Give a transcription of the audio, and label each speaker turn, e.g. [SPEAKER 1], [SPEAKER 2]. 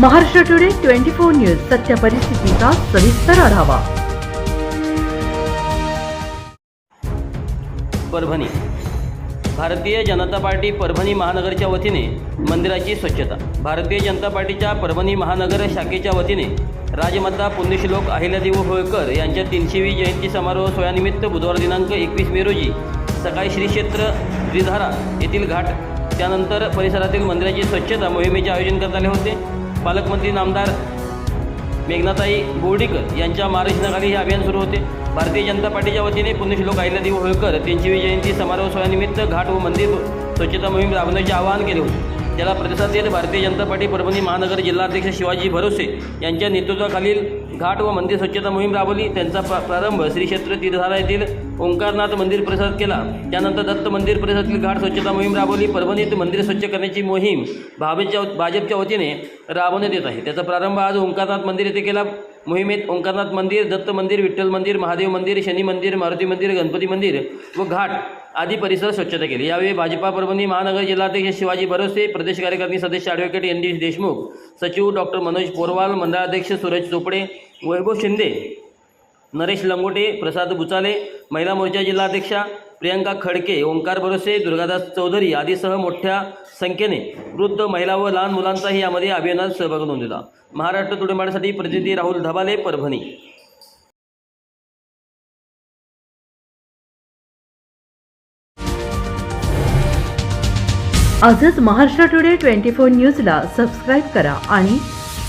[SPEAKER 1] Maharashtra today twenty four news सत्य परिस्थितीचा सविस्तर आढावा.
[SPEAKER 2] परभणी. भारतीय जनता पार्टी परभणी महानगरच्या वतीने मंदिराची स्वच्छता. भारतीय जनता पार्टीच्या परभणी महानगर शाखेच्या वतीने राजमाता पुण्यश्लोक अहिल्यादेव होळकर यांच्या तीनशेवी जयंती समारोह सोयानिमित्त बुधवार दिनांक एकवीस मे रोजी सकाळी श्री क्षेत्र द्विधारा येथील घाट त्यानंतर परिसरातील मंदिराची स्वच्छता मोहिमेचे आयोजन करण्यात आले होते. पालकमंत्री नामदार मेघनाताई बोर्डीकर यांच्या मार्गदर्शनाखाली हे अभियान सुरू होते. भारतीय जनता पार्टीच्या वतीने पुण्यश्लोक अहिल्यादेवी होळकर त्यांची जयंती समारोह सोहळ्यानिमित्त घाट व मंदिर स्वच्छता मोहीम राबवण्याचे आवाहन केले होते. त्याला प्रतिसाद देत भारतीय जनता पार्टी परभणी महानगर जिल्हाध्यक्ष शिवाजी भरोसे यांच्या नेतृत्वाखालील घाट व मंदिर स्वच्छता मोहीम राबवली. त्यांचा प्रारंभ श्री क्षेत्र तीर्थधारा येथील ओंकारनाथ मंदिर परिसरात केला. त्यानंतर दत्त मंदिर परिसरातील घाट स्वच्छता मोहीम राबवली. परभणीत मंदिर स्वच्छ करण्याची मोहीम भाजपच्या भाजपच्या वतीने राबवण्यात येत आहे. त्याचा प्रारंभ आज ओंकारनाथ मंदिर येथे केला. मोहिमेत ओंकारनाथ मंदिर दत्त मंदिर विठ्ठल मंदिर महादेव मंदिर शनी मंदिर मारुती मंदिर गणपती मंदिर व घाट आदी परिसर स्वच्छता केली. यावेळी भाजपा परभणी महानगर जिल्हाध्यक्ष शिवाजी भरोसे प्रदेश कार्यकारिणी सदस्य ॲडव्होकेट एन डी देशमुख सचिव डॉक्टर मनोज पोरवाल मंडळाध्यक्ष सूरज चोपडे वैभव शिंदे नरेश लंगोटे प्रसाद बुचाले महिला मोर्चा जिल्हाध्यक्षा प्रियंका खडके ओंकार भरोसे दुर्गादास चौधरी आदीसह मोठ्या संख्येने वृद्ध महिला व लहान मुलांचाही यामध्ये अभियानात सहभाग नोंदवला. महाराष्ट्र तुडंबासाठी प्रतिनिधी राहुल धबाले परभणी.
[SPEAKER 1] आजच महाराष्ट्र टुडे ट्वेंटी फोर न्यूजला सबस्क्राईब करा आणि